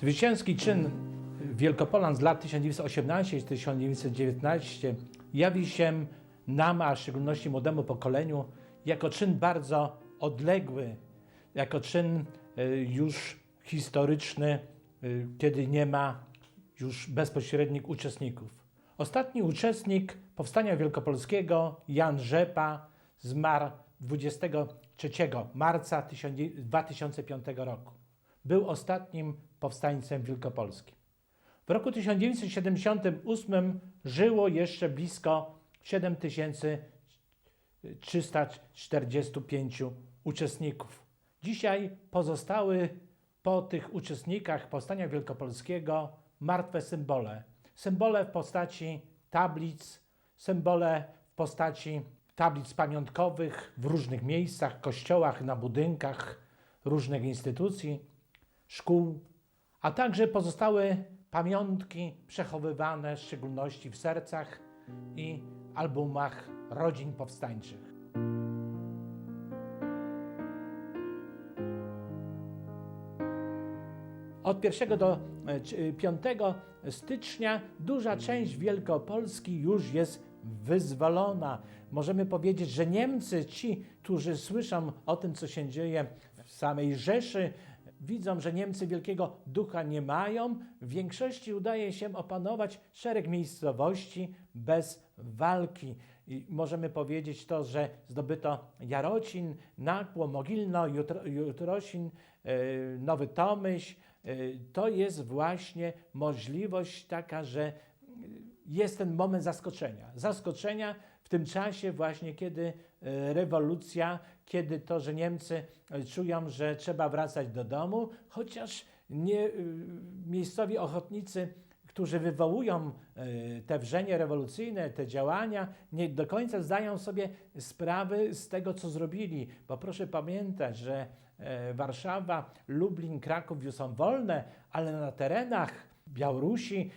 Zwycięski czyn Wielkopolan z lat 1918-1919 jawi się nam, a w szczególności młodemu pokoleniu, jako czyn bardzo odległy, jako czyn y, już historyczny, y, kiedy nie ma już bezpośrednich uczestników. Ostatni uczestnik Powstania Wielkopolskiego, Jan Rzepa, zmarł 23 marca 2005 roku. Był ostatnim powstańcem wielkopolskim. W roku 1978 żyło jeszcze blisko 7345 uczestników. Dzisiaj pozostały po tych uczestnikach Powstania Wielkopolskiego martwe symbole. Symbole w postaci tablic, symbole w postaci tablic pamiątkowych w różnych miejscach, kościołach, na budynkach różnych instytucji, szkół, a także pozostałe pamiątki przechowywane w szczególności w sercach i albumach rodzin powstańczych. Od 1 do e, czy- 5 stycznia duża część Wielkopolski już jest wyzwolona. Możemy powiedzieć, że Niemcy, ci, którzy słyszą o tym, co się dzieje w samej Rzeszy, widzą, że Niemcy wielkiego ducha nie mają. W większości udaje się opanować szereg miejscowości bez walki. I możemy powiedzieć to, że zdobyto Jarocin, Nakło, Mogilno, Jutro, Jutrosin, e, Nowy Tomyśl. E, To jest właśnie możliwość taka, że jest ten moment zaskoczenia. Zaskoczenia w tym czasie właśnie, kiedy e, rewolucja, kiedy to, że Niemcy e, czują, że trzeba wracać do domu, chociaż nie, e, miejscowi ochotnicy, którzy wywołują e, te wrzenie rewolucyjne, te działania, nie do końca zdają sobie sprawy z tego, co zrobili. Bo proszę pamiętać, że Warszawa, Lublin, Kraków już są wolne, ale na terenach Białorusi,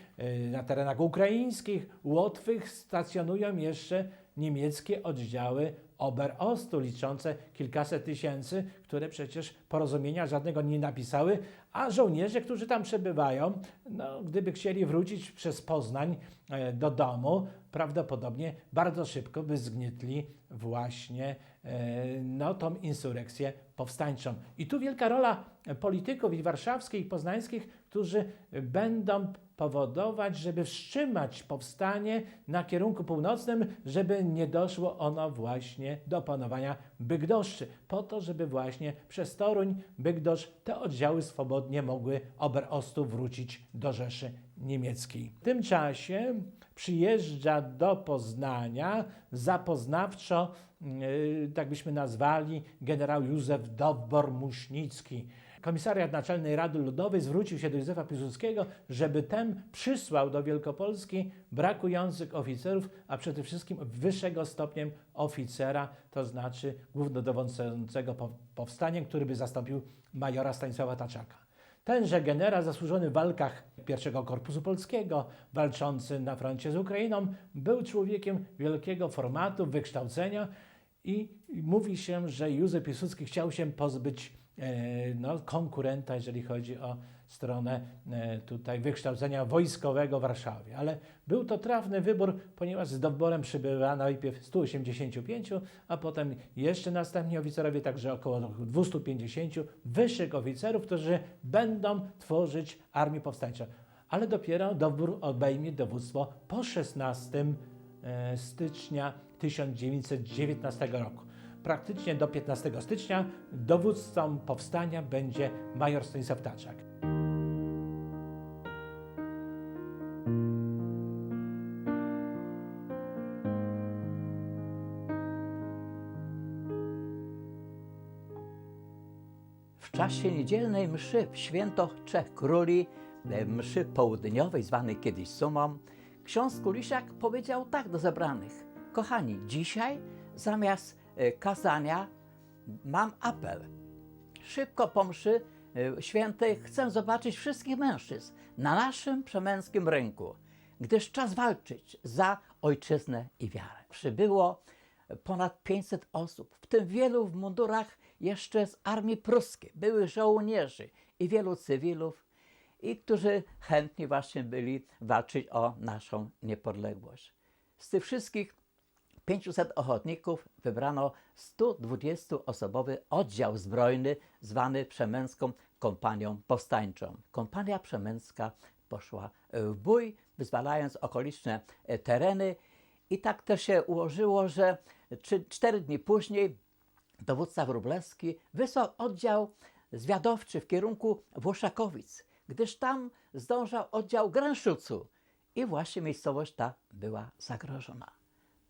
na terenach ukraińskich, Łotwych stacjonują jeszcze niemieckie oddziały Oberostu, liczące kilkaset tysięcy, które przecież porozumienia żadnego nie napisały, a żołnierze, którzy tam przebywają, no, gdyby chcieli wrócić przez Poznań e, do domu, prawdopodobnie bardzo szybko by zgnietli właśnie e, no, tą insurekcję powstańczą. I tu wielka rola polityków i warszawskich, i poznańskich, którzy będą powodować, żeby wstrzymać powstanie na kierunku północnym, żeby nie doszło ono właśnie do opanowania Bydgoszczy, po to, żeby właśnie przez Toruń, Bydgoszcz te oddziały swobodnie mogły Oberostu wrócić do Rzeszy Niemieckiej. W tym czasie przyjeżdża do Poznania zapoznawczo, yy, tak byśmy nazwali, generał Józef Dowbor-Muśnicki. Komisariat Naczelnej Rady Ludowej zwrócił się do Józefa Piłsudskiego, żeby ten przysłał do Wielkopolski brakujących oficerów, a przede wszystkim wyższego stopniem oficera, to znaczy głównodowodzącego po- powstaniem, który by zastąpił majora Stanisława Taczaka. Tenże generał zasłużony w walkach pierwszego Korpusu Polskiego, walczący na froncie z Ukrainą, był człowiekiem wielkiego formatu, wykształcenia i mówi się, że Józef Piłsudski chciał się pozbyć no, konkurenta, jeżeli chodzi o stronę e, tutaj wykształcenia wojskowego w Warszawie. Ale był to trafny wybór, ponieważ z doborem przybywa najpierw 185, a potem jeszcze następni oficerowie, także około 250 wyższych oficerów, którzy będą tworzyć armię powstańczą. Ale dopiero dobór obejmie dowództwo po 16 e, stycznia 1919 roku. Praktycznie do 15 stycznia dowódcą powstania będzie major Stanisław Taczak. W czasie niedzielnej mszy w święto Trzech Króli, mszy południowej, zwanej kiedyś sumą, ksiądz Kulisiak powiedział tak do zebranych. Kochani, dzisiaj zamiast kazania mam apel. Szybko po mszy e, świętej chcę zobaczyć wszystkich mężczyzn na naszym przemęskim rynku, gdyż czas walczyć za ojczyznę i wiarę. Przybyło ponad 500 osób, w tym wielu w mundurach jeszcze z armii pruskiej, byłych żołnierzy i wielu cywilów. i którzy chętni właśnie byli walczyć o naszą niepodległość. Z tych wszystkich 500 ochotników wybrano 120-osobowy oddział zbrojny zwany Przemęską Kompanią Powstańczą. Kompania Przemęska poszła w bój, wyzwalając okoliczne e, tereny i tak też się ułożyło, że cztery dni później dowódca Wróblewski wysłał oddział zwiadowczy w kierunku Włoszakowic, gdyż tam zdążał oddział Gręszucu i właśnie miejscowość ta była zagrożona.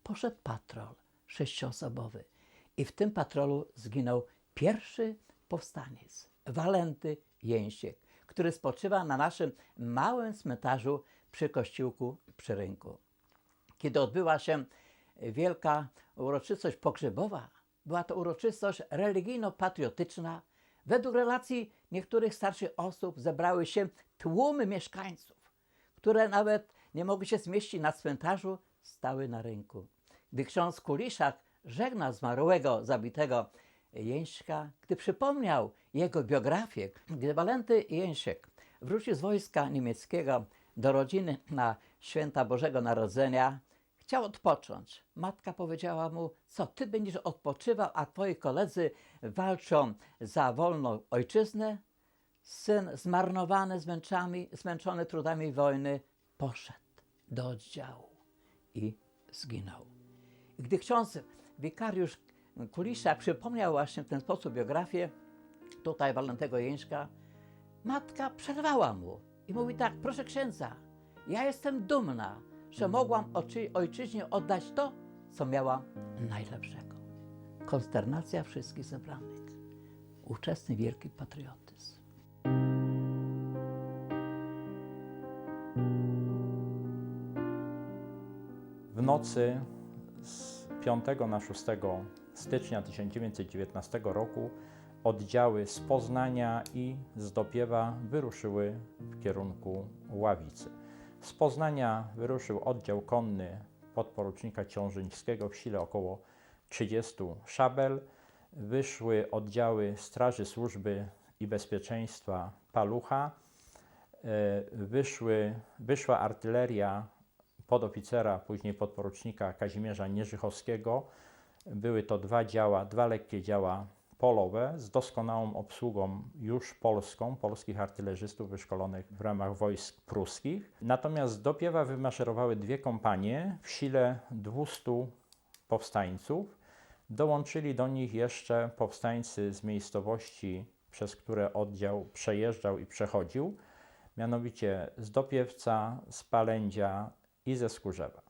Poszedł patrol sześcioosobowy i w tym patrolu zginął pierwszy powstaniec, Walenty Jęsiek, który spoczywa na naszym małym cmentarzu przy kościółku przy rynku. Kiedy odbyła się wielka uroczystość pogrzebowa, była to uroczystość religijno-patriotyczna. Według relacji niektórych starszych osób zebrały się tłumy mieszkańców, które nawet nie mogły się zmieścić na cmentarzu, stały na rynku. Gdy ksiądz Kuliszak żegnał zmarłego, zabitego Jęśka, gdy przypomniał jego biografię, gdy Walenty Jęsiek wrócił z wojska niemieckiego do rodziny na święta Bożego Narodzenia, chciał odpocząć. Matka powiedziała mu, co ty będziesz odpoczywał, a twoi koledzy walczą za wolną ojczyznę? Syn zmarnowany zmęczami, zmęczony trudami wojny poszedł do oddziału i zginął. Gdy ksiądz wikariusz Kuliszak przypomniał właśnie w ten sposób biografię tutaj Walentego Jęczka, matka przerwała mu i mówi tak, proszę księdza, ja jestem dumna, że mogłam ojczyźnie oddać to, co miałam najlepszego. Konsternacja wszystkich zebranych. Ówczesny wielki patriotyzm. W nocy 5 na 6 stycznia 1919 roku oddziały z Poznania i z Dopiewa wyruszyły w kierunku Ławicy. Z Poznania wyruszył oddział konny podporucznika Ciążyńskiego w sile około 30 szabel. Wyszły oddziały Straży Służby i Bezpieczeństwa Palucha. E, Wyszły, wyszła artyleria podoficera, później podporucznika Kazimierza Nierzychowskiego. Były to dwa działa, dwa lekkie działa polowe z doskonałą obsługą już polską, polskich artylerzystów wyszkolonych w ramach wojsk pruskich. Natomiast do Piewa wymaszerowały dwie kompanie w sile 200 powstańców. Dołączyli do nich jeszcze powstańcy z miejscowości, przez które oddział przejeżdżał i przechodził, mianowicie z Dopiewca, z Palędzia i ze Skórzewa.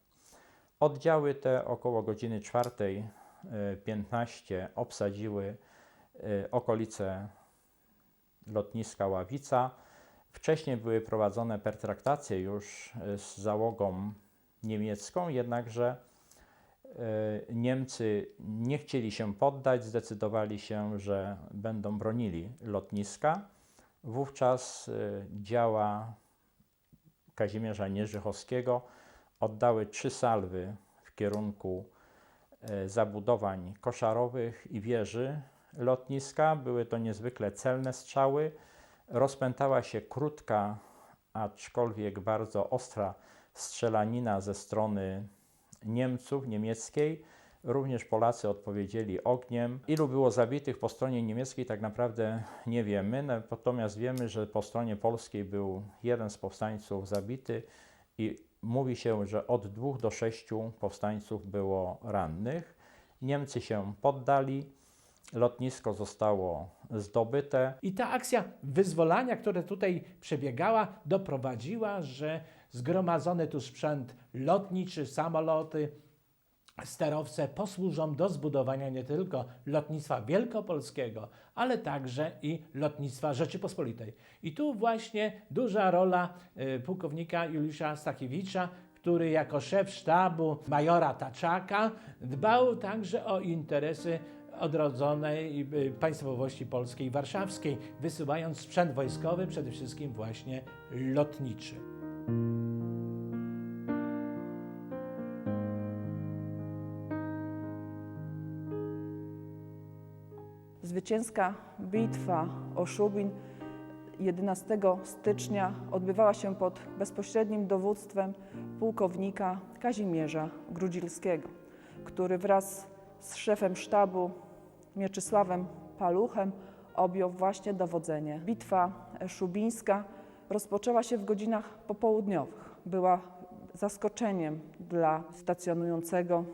Oddziały te około godziny 4.15 obsadziły e, okolice lotniska Ławica. Wcześniej były prowadzone pertraktacje już e, z załogą niemiecką, jednakże e, Niemcy nie chcieli się poddać, zdecydowali się, że będą bronili lotniska. Wówczas e, działa Kazimierza Nierzychowskiego oddały trzy salwy w kierunku e, zabudowań koszarowych i wieży lotniska. Były to niezwykle celne strzały. Rozpętała się krótka, aczkolwiek bardzo ostra strzelanina ze strony Niemców, niemieckiej. Również Polacy odpowiedzieli ogniem. Ilu było zabitych po stronie niemieckiej, tak naprawdę nie wiemy. Natomiast wiemy, że po stronie polskiej był jeden z powstańców zabity i mówi się, że od dwóch do sześciu powstańców było rannych. Niemcy się poddali, lotnisko zostało zdobyte. I ta akcja wyzwolania, która tutaj przebiegała, doprowadziła, że zgromadzony tu sprzęt lotniczy, samoloty, sterowce posłużą do zbudowania nie tylko lotnictwa wielkopolskiego, ale także i lotnictwa Rzeczypospolitej. I tu właśnie duża rola y, pułkownika Juliusza Stachiewicza, który jako szef sztabu majora Taczaka dbał także o interesy odrodzonej y, państwowości polskiej warszawskiej, wysyłając sprzęt wojskowy, przede wszystkim właśnie lotniczy. Zwycięska bitwa o Szubin 11 stycznia odbywała się pod bezpośrednim dowództwem pułkownika Kazimierza Grudzielskiego, który wraz z szefem sztabu Mieczysławem Paluchem objął właśnie dowodzenie. Bitwa szubińska rozpoczęła się w godzinach popołudniowych. Była zaskoczeniem dla stacjonującego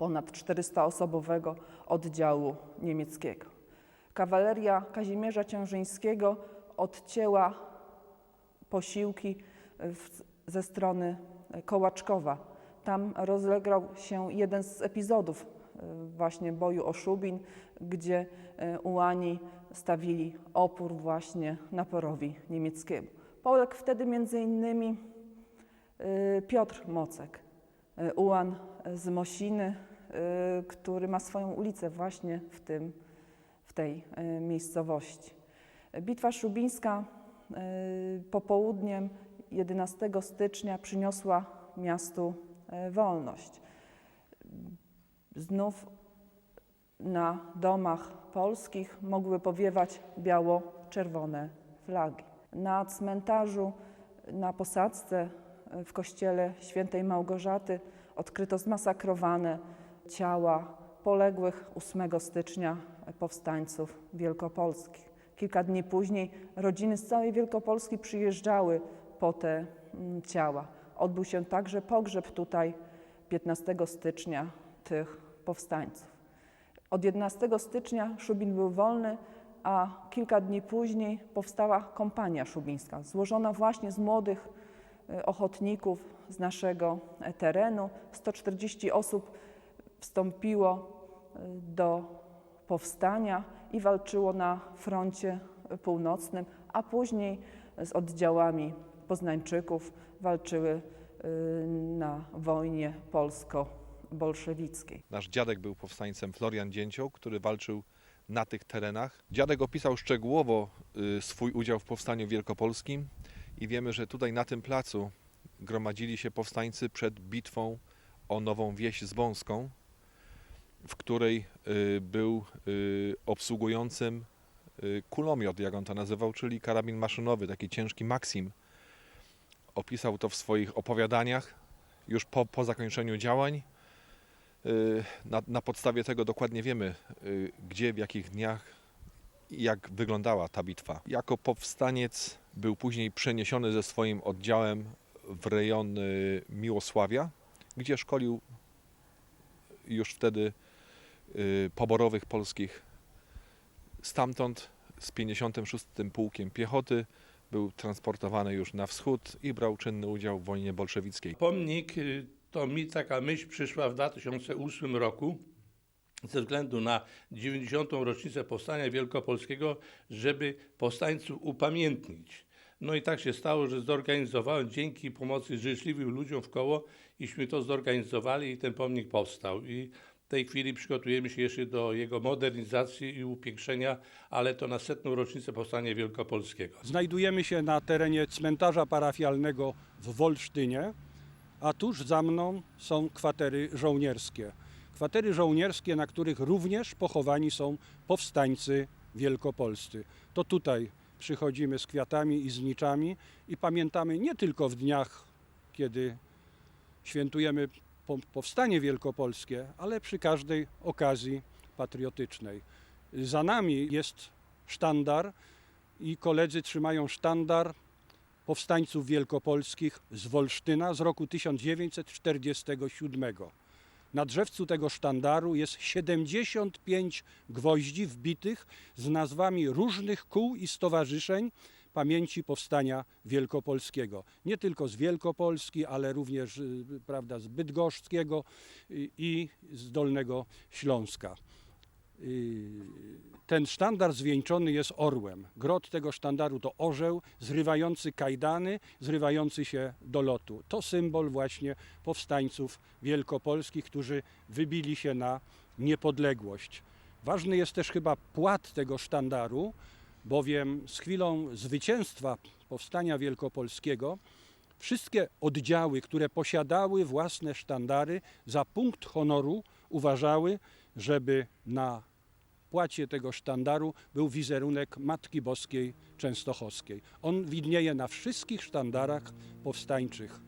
ponad 400-osobowego oddziału niemieckiego. Kawaleria Kazimierza Ciężyńskiego odcięła posiłki w, ze strony Kołaczkowa. Tam rozlegrał się jeden z epizodów e, właśnie boju o Szubin, gdzie e, ułani stawili opór właśnie naporowi niemieckiemu. Poległ wtedy między innymi e, Piotr Mocek, e, ułan z Mosiny, e, który ma swoją ulicę właśnie w, tym, w tej e, miejscowości. Bitwa szubińska e, popołudniem 11 stycznia przyniosła miastu wolność. Znów na domach polskich mogły powiewać biało-czerwone flagi. Na cmentarzu, na posadzce w kościele świętej Małgorzaty odkryto zmasakrowane ciała poległych 8 stycznia powstańców wielkopolskich. Kilka dni później rodziny z całej Wielkopolski przyjeżdżały po te mm, ciała. Odbył się także pogrzeb tutaj 15 stycznia tych powstańców. Od 11 stycznia Szubin był wolny, a kilka dni później powstała kompania szubińska, złożona właśnie z młodych e, ochotników z naszego e, terenu. 140 osób wstąpiło e, do powstania i walczyło na froncie północnym, a później z oddziałami poznańczyków walczyły y, na wojnie polsko-bolszewickiej. Nasz dziadek był powstańcem Florian Dzięcioł, który walczył na tych terenach. Dziadek opisał szczegółowo y, swój udział w powstaniu wielkopolskim i wiemy, że tutaj na tym placu gromadzili się powstańcy przed bitwą o Nową Wieś Zbąską, w której y, był y, obsługującym y, kulomiot, jak on to nazywał, czyli karabin maszynowy, taki ciężki Maxim. Opisał to w swoich opowiadaniach już po, po zakończeniu działań. Na, na podstawie tego dokładnie wiemy, gdzie, w jakich dniach jak wyglądała ta bitwa. Jako powstaniec był później przeniesiony ze swoim oddziałem w rejon Miłosławia, gdzie szkolił już wtedy poborowych polskich. Stamtąd z 56. Pułkiem Piechoty był transportowany już na wschód i brał czynny udział w wojnie bolszewickiej. Pomnik, y, to mi taka myśl przyszła w 2008 roku ze względu na 90. rocznicę Powstania Wielkopolskiego, żeby powstańców upamiętnić. No i tak się stało, że zorganizowałem dzięki pomocy życzliwych ludziom w koło, iśmy to zorganizowali i ten pomnik powstał. I w tej chwili przygotujemy się jeszcze do jego modernizacji i upiększenia, ale to na setną rocznicę Powstania Wielkopolskiego. Znajdujemy się na terenie cmentarza parafialnego w Wolsztynie, a tuż za mną są kwatery żołnierskie. Kwatery żołnierskie, na których również pochowani są powstańcy wielkopolscy. To tutaj przychodzimy z kwiatami i z niczami i pamiętamy nie tylko w dniach, kiedy świętujemy powstanie wielkopolskie, ale przy każdej okazji patriotycznej. Za nami jest sztandar i koledzy trzymają sztandar powstańców wielkopolskich z Wolsztyna z roku 1947. Na drzewcu tego sztandaru jest 75 gwoździ wbitych z nazwami różnych kół i stowarzyszeń pamięci powstania wielkopolskiego. Nie tylko z Wielkopolski, ale również y, prawda, z Bydgoszckiego y, i z Dolnego Śląska. Y, Ten sztandar zwieńczony jest orłem. Grot tego sztandaru to orzeł zrywający kajdany, zrywający się do lotu. To symbol właśnie powstańców wielkopolskich, którzy wybili się na niepodległość. Ważny jest też chyba płat tego sztandaru, bowiem z chwilą zwycięstwa powstania wielkopolskiego wszystkie oddziały, które posiadały własne sztandary, za punkt honoru uważały, żeby na płacie tego sztandaru był wizerunek Matki Boskiej Częstochowskiej. On widnieje na wszystkich sztandarach powstańczych.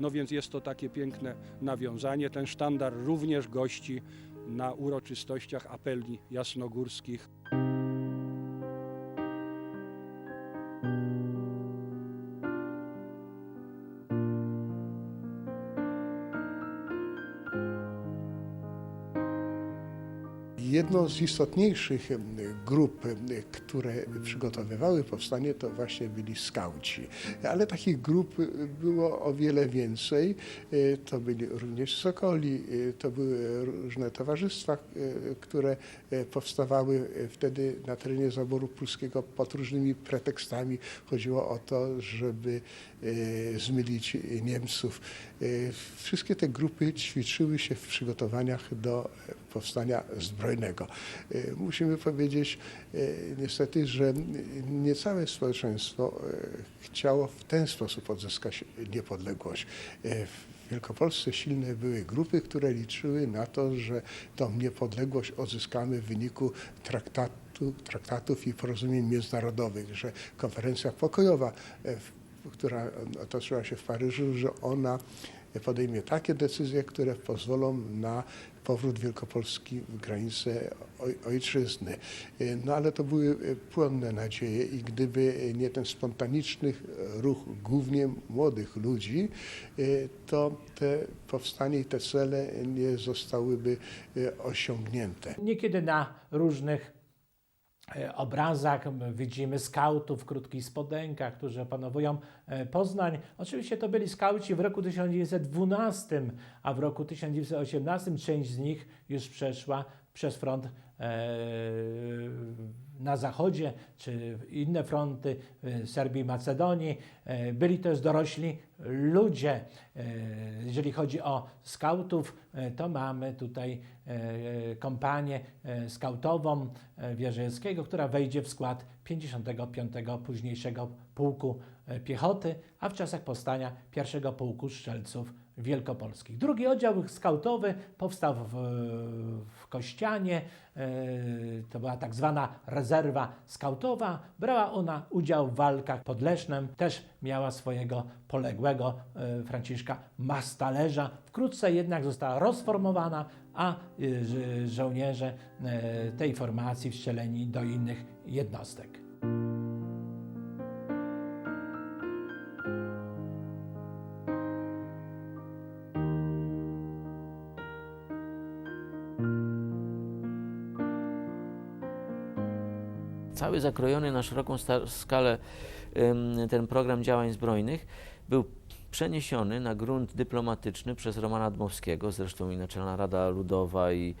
No więc jest to takie piękne nawiązanie. Ten sztandar również gości na uroczystościach apeli jasnogórskich. Jedną z istotniejszych grup, które przygotowywały powstanie, to właśnie byli skauci. Ale takich grup było o wiele więcej. Y, To byli również sokoli, y, to były różne towarzystwa, y, które powstawały wtedy na terenie zaboru pruskiego pod różnymi pretekstami. Chodziło o to, żeby zmylić Niemców. Wszystkie te grupy ćwiczyły się w przygotowaniach do powstania zbrojnego. Y, Musimy powiedzieć y, niestety, że nie całe społeczeństwo y, chciało w ten sposób odzyskać niepodległość. W Wielkopolsce silne były grupy, które liczyły na to, że tą niepodległość odzyskamy w wyniku traktatu, traktatów i porozumień międzynarodowych, że konferencja pokojowa, e, która otoczyła się w Paryżu, że ona podejmie takie decyzje, które pozwolą na powrót Wielkopolski w granice oj, ojczyzny. E, No ale to były e, płonne nadzieje i gdyby nie ten spontaniczny ruch głównie młodych ludzi, e, to te powstanie i te cele nie zostałyby e, osiągnięte. Niekiedy na różnych e, obrazach m, widzimy skautów w krótkich spodenkach, którzy opanowują e, Poznań. Oczywiście to byli skauci w roku 1912, a w roku 1918 część z nich już przeszła przez front e, na zachodzie, czy inne fronty e, Serbii, Macedonii. E, Byli już dorośli ludzie. Jeżeli chodzi o skautów, e, to mamy tutaj e, kompanię e, skautową Wierzyńskiego, która wejdzie w skład 55. późniejszego pułku piechoty, a w czasach powstania pierwszego pułku strzelców wielkopolskich. Drugi oddział skautowy powstał w, w Kościanie. E, To była tak zwana rezerwa skautowa. Brała ona udział w walkach pod Lesznem. Też miała swojego poległego e, Franciszka Mastalerza. Wkrótce jednak została rozformowana, a e, żołnierze tej formacji wstrzeleni do innych jednostek. Zakrojony na szeroką skalę ten program działań zbrojnych był przeniesiony na grunt dyplomatyczny przez Romana Dmowskiego, zresztą i Naczelna Rada Ludowa i,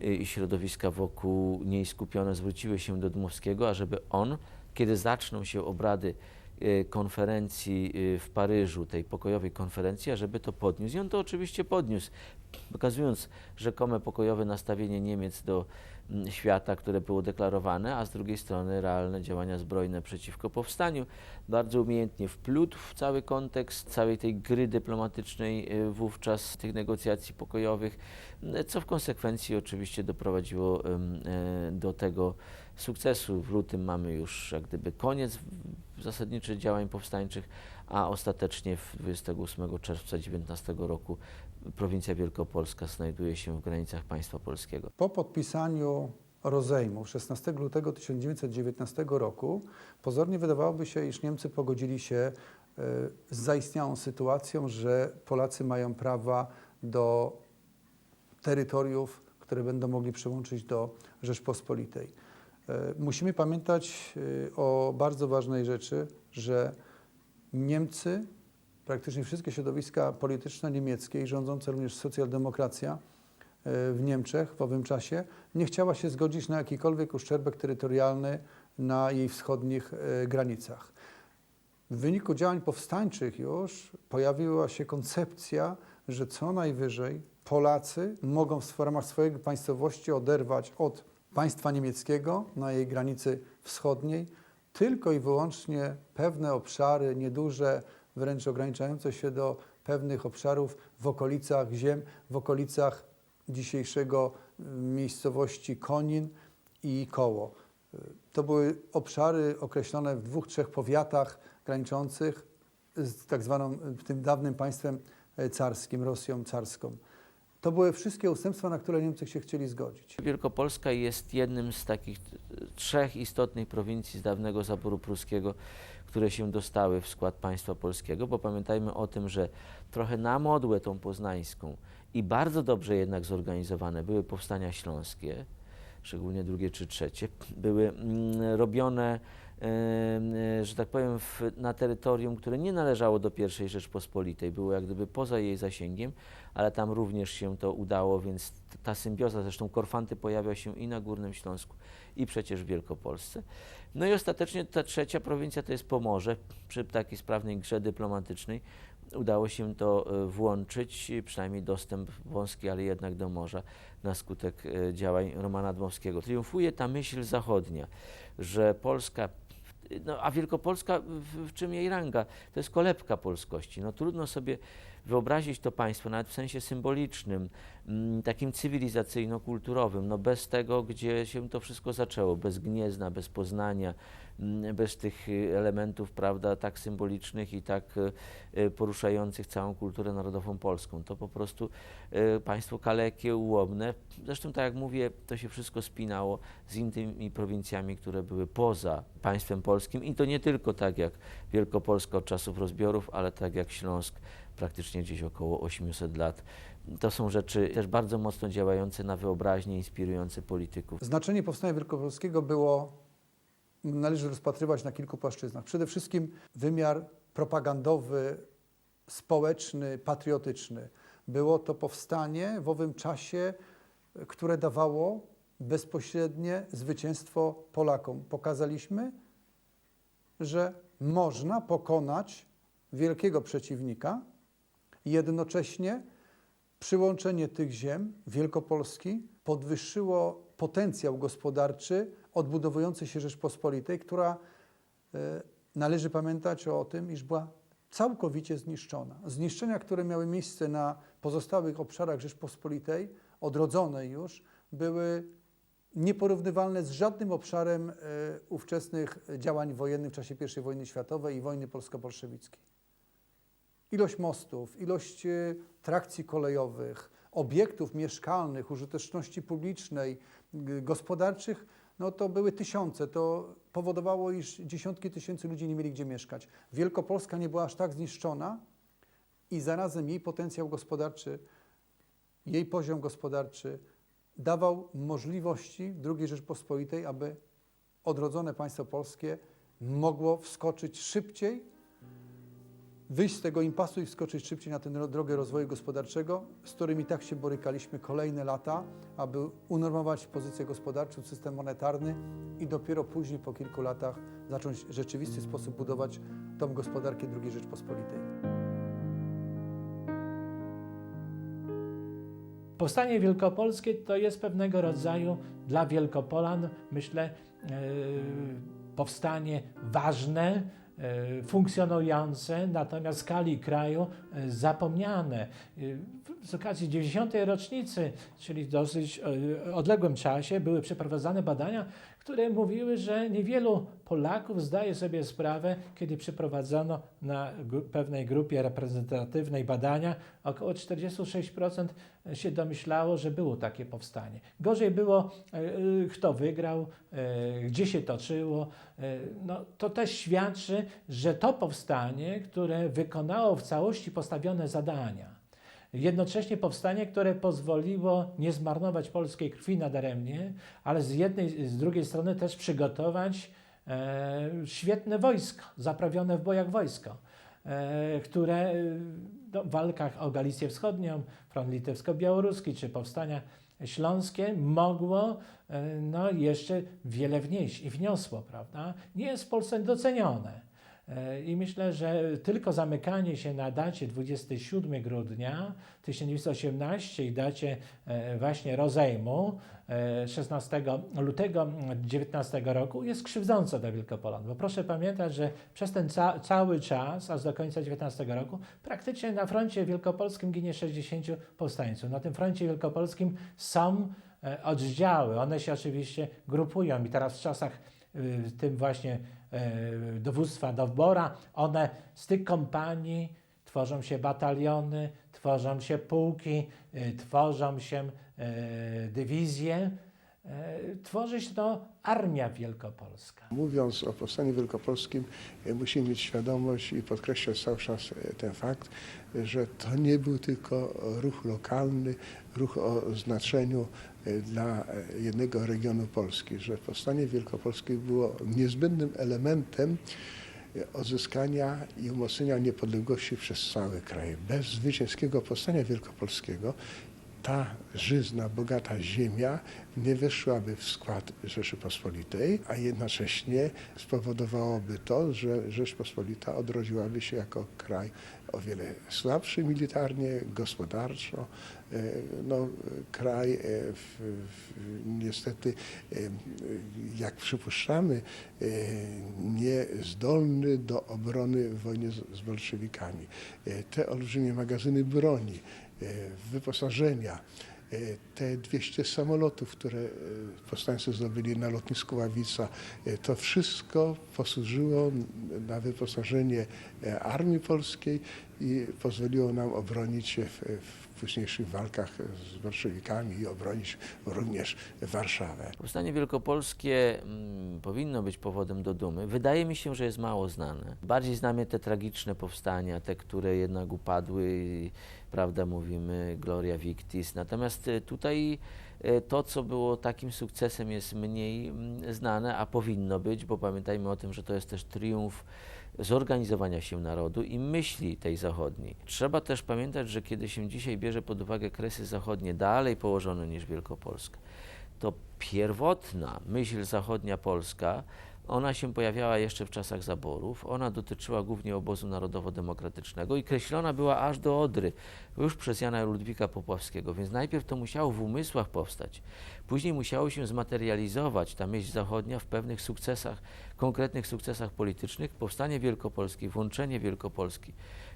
i środowiska wokół niej skupione zwróciły się do Dmowskiego, ażeby on, kiedy zaczną się obrady y, konferencji y, w Paryżu, tej pokojowej konferencji, ażeby to podniósł. I on to oczywiście podniósł, pokazując rzekome pokojowe nastawienie Niemiec do świata, które było deklarowane, a z drugiej strony realne działania zbrojne przeciwko powstaniu. Bardzo umiejętnie wplótł w cały kontekst całej tej gry dyplomatycznej y, wówczas tych negocjacji pokojowych, y, co w konsekwencji oczywiście doprowadziło y, do tego sukcesu. W lutym mamy już jak gdyby koniec zasadniczych działań powstańczych, a ostatecznie w 28 czerwca 19 roku prowincja Wielkopolska znajduje się w granicach państwa polskiego. Po podpisaniu rozejmu 16 lutego 1919 roku pozornie wydawałoby się, iż Niemcy pogodzili się e, z zaistniałą sytuacją, że Polacy mają prawa do terytoriów, które będą mogli przyłączyć do Rzeczpospolitej. E, Musimy pamiętać e, o bardzo ważnej rzeczy, że Niemcy, praktycznie wszystkie środowiska polityczne niemieckie i rządząca również socjaldemokracja e, w Niemczech w owym czasie nie chciała się zgodzić na jakikolwiek uszczerbek terytorialny na jej wschodnich e, granicach. W wyniku działań powstańczych już pojawiła się koncepcja, że co najwyżej Polacy mogą w ramach swojej państwowości oderwać od państwa niemieckiego na jej granicy wschodniej tylko i wyłącznie pewne obszary, nieduże, wręcz ograniczające się do pewnych obszarów w okolicach ziem, w okolicach dzisiejszego y, miejscowości Konin i Koło. Y, To były obszary określone w dwóch, trzech powiatach graniczących z tak zwaną y, tym dawnym państwem carskim, Rosją carską. To były wszystkie ustępstwa, na które Niemcy się chcieli zgodzić. Wielkopolska jest jednym z takich e, trzech istotnych prowincji z dawnego zaboru pruskiego, które się dostały w skład państwa polskiego, bo pamiętajmy o tym, że trochę na modłę tą poznańską i bardzo dobrze jednak zorganizowane były powstania śląskie, szczególnie drugie czy trzecie, były mm, robione, że tak powiem, w, na terytorium, które nie należało do I Rzeczpospolitej, było jak gdyby poza jej zasięgiem, ale tam również się to udało, więc ta symbioza, zresztą Korfanty pojawia się i na Górnym Śląsku, i przecież w Wielkopolsce. No i ostatecznie ta trzecia prowincja to jest Pomorze. Przy takiej sprawnej grze dyplomatycznej udało się to e, włączyć, e, przynajmniej dostęp wąski, ale jednak do morza na skutek e, działań Romana Dmowskiego. Triumfuje ta myśl zachodnia, że Polska no, a Wielkopolska, w, w czym jej ranga? To jest kolebka polskości. No, trudno sobie wyobrazić to państwo, nawet w sensie symbolicznym, mm, takim cywilizacyjno-kulturowym, no bez tego, gdzie się to wszystko zaczęło, bez Gniezna, bez Poznania, mm, bez tych y, elementów, prawda, tak symbolicznych i tak y, y, poruszających całą kulturę narodową polską. To po prostu państwo kalekie, ułomne. Zresztą, tak jak mówię, to się wszystko spinało z innymi prowincjami, które były poza państwem polskim i to nie tylko tak jak Wielkopolska od czasów rozbiorów, ale tak jak Śląsk praktycznie gdzieś około 800 lat. To są rzeczy też bardzo mocno działające na wyobraźnię, inspirujące polityków. Znaczenie powstania wielkopolskiego było, należy rozpatrywać na kilku płaszczyznach. Przede wszystkim wymiar propagandowy, społeczny, patriotyczny. Było to powstanie w owym czasie, które dawało bezpośrednie zwycięstwo Polakom. Pokazaliśmy, że można pokonać wielkiego przeciwnika jednocześnie przyłączenie tych ziem Wielkopolski podwyższyło potencjał gospodarczy odbudowującej się Rzeczpospolitej, która e, należy pamiętać o tym, iż była całkowicie zniszczona. Zniszczenia, które miały miejsce na pozostałych obszarach Rzeczpospolitej, odrodzonej już, były nieporównywalne z żadnym obszarem e, ówczesnych działań wojennych w czasie I wojny światowej i wojny polsko-bolszewickiej. Ilość mostów, ilość e, trakcji kolejowych, obiektów mieszkalnych, użyteczności publicznej, g- gospodarczych, no to były tysiące. To powodowało, iż dziesiątki tysięcy ludzi nie mieli gdzie mieszkać. Wielkopolska nie była aż tak zniszczona i zarazem jej potencjał gospodarczy, jej poziom gospodarczy dawał możliwości II Rzeczpospolitej, aby odrodzone państwo polskie mogło wskoczyć szybciej, wyjść z tego impasu i wskoczyć szybciej na tę ro- drogę rozwoju gospodarczego, z którym i tak się borykaliśmy kolejne lata, aby unormować pozycję gospodarczą, system monetarny i dopiero później, po kilku latach, zacząć w rzeczywisty sposób budować tą gospodarkę II Rzeczpospolitej. Powstanie wielkopolskie to jest pewnego rodzaju dla Wielkopolan, myślę, e, powstanie ważne, funkcjonujące, natomiast w skali kraju e, zapomniane. Z okazji 90. rocznicy, czyli w dosyć e, odległym czasie, były przeprowadzane badania, które mówiły, że niewielu Polaków zdaje sobie sprawę, kiedy przeprowadzono na pewnej grupie reprezentatywnej badania, około 46% się domyślało, że było takie powstanie. Gorzej było, e, e, kto wygrał, gdzie się toczyło. No, to też świadczy, że to powstanie, które wykonało w całości postawione zadania, Jednocześnie powstanie, które pozwoliło nie zmarnować polskiej krwi nadaremnie, ale z jednej, z drugiej strony też przygotować e, świetne wojsko, zaprawione w bojach wojsko, e, które e, no, w walkach o Galicję Wschodnią, front litewsko-białoruski czy powstania śląskie mogło e, no, jeszcze wiele wnieść i wniosło, prawda? Nie jest w Polsce docenione. E, I myślę, że tylko zamykanie się na dacie 27 grudnia 1918 i dacie e, właśnie rozejmu e, 16 lutego 19 roku jest krzywdzące dla Wielkopolan. Bo proszę pamiętać, że przez ten ca cały czas, aż do końca 19 roku, praktycznie na froncie wielkopolskim ginie 60 powstańców. Na tym froncie wielkopolskim są e, oddziały. One się oczywiście grupują i teraz w czasach y, tym właśnie e, dowództwa Dowbora, one z tych kompanii tworzą się bataliony, tworzą się pułki, y, tworzą się e, dywizje. E, Tworzy się to Armia Wielkopolska. Mówiąc o Powstaniu Wielkopolskim, e, musimy mieć świadomość i podkreślać cały czas e, ten fakt, że to nie był tylko ruch lokalny, ruch o znaczeniu e, dla e, jednego regionu Polski, że Powstanie Wielkopolskie było niezbędnym elementem e, odzyskania i umocnienia niepodległości przez cały kraj. Bez zwycięskiego Powstania Wielkopolskiego ta żyzna, bogata ziemia nie weszłaby w skład Rzeczypospolitej, a jednocześnie spowodowałoby to, że Rzeczpospolita odrodziłaby się jako kraj o wiele słabszy militarnie, gospodarczo. E, No, kraj e, w, w, niestety, e, jak przypuszczamy, niezdolny do obrony w wojnie z, z bolszewikami. Te olbrzymie magazyny broni, wyposażenia, e, te 200 samolotów, które e, powstańcy zdobyli na lotnisku Ławica, e, to wszystko posłużyło na wyposażenie e, Armii Polskiej i pozwoliło nam obronić się w późniejszych walkach z bolszewikami i obronić również Warszawę. Powstanie Wielkopolskie mm, powinno być powodem do dumy. Wydaje mi się, że jest mało znane. Bardziej znamy te tragiczne powstania, te, które jednak upadły, prawda, mówimy Gloria Victis. Natomiast e, tutaj e, to, co było takim sukcesem, jest mniej mm, znane, a powinno być, bo pamiętajmy o tym, że to jest też triumf zorganizowania się narodu i myśli tej zachodniej. Trzeba też pamiętać, że kiedy się dzisiaj bierze pod uwagę kresy zachodnie dalej położone niż Wielkopolska, to pierwotna myśl zachodnia polska, ona się pojawiała jeszcze w czasach zaborów. Ona dotyczyła głównie obozu narodowo-demokratycznego i kreślona była aż do Odry, już przez Jana Ludwika Popławskiego. Więc najpierw to musiało w umysłach powstać. Później musiało się zmaterializować ta myśl zachodnia w pewnych sukcesach, konkretnych sukcesach politycznych. Powstanie Wielkopolskie, włączenie Wielkopolski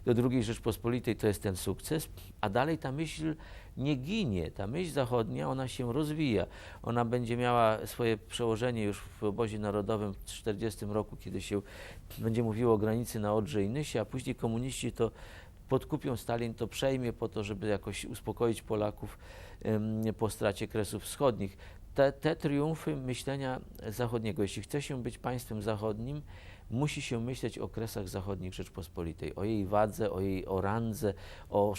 do II Rzeczpospolitej to jest ten sukces, a dalej ta myśl nie ginie. Ta myśl zachodnia, ona się rozwija. Ona będzie miała swoje przełożenie już w obozie narodowym w 1940 roku, kiedy się będzie mówiło o granicy na Odrze i Nysie, a później komuniści to podkupią, Stalin to przejmie po to, żeby jakoś uspokoić Polaków po stracie Kresów Wschodnich. Te, te triumfy myślenia zachodniego, jeśli chce się być państwem zachodnim, musi się myśleć o kresach zachodnich Rzeczpospolitej, o jej wadze, o jej o randze, o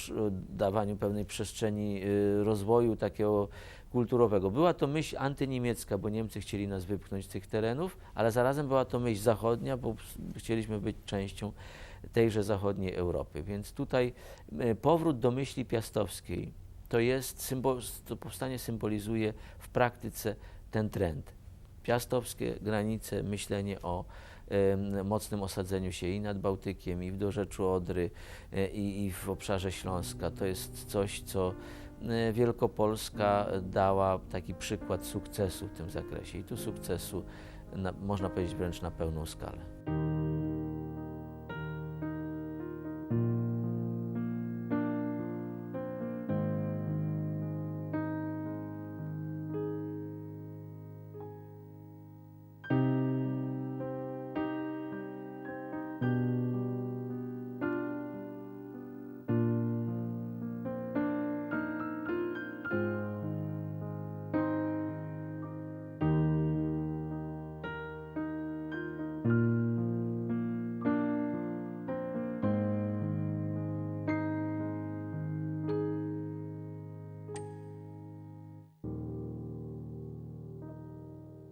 dawaniu pewnej przestrzeni y, rozwoju takiego kulturowego. Była to myśl antyniemiecka, bo Niemcy chcieli nas wypchnąć z tych terenów, ale zarazem była to myśl zachodnia, bo chcieliśmy być częścią tejże zachodniej Europy. Więc tutaj y, powrót do myśli piastowskiej to jest, to powstanie symbolizuje w praktyce ten trend. Piastowskie granice, myślenie o mocnym osadzeniu się i nad Bałtykiem, i w dorzeczu Odry, e, i, i w obszarze Śląska. To jest coś, co e, Wielkopolska dała taki przykład sukcesu w tym zakresie. I tu sukcesu, na, można powiedzieć, wręcz na pełną skalę.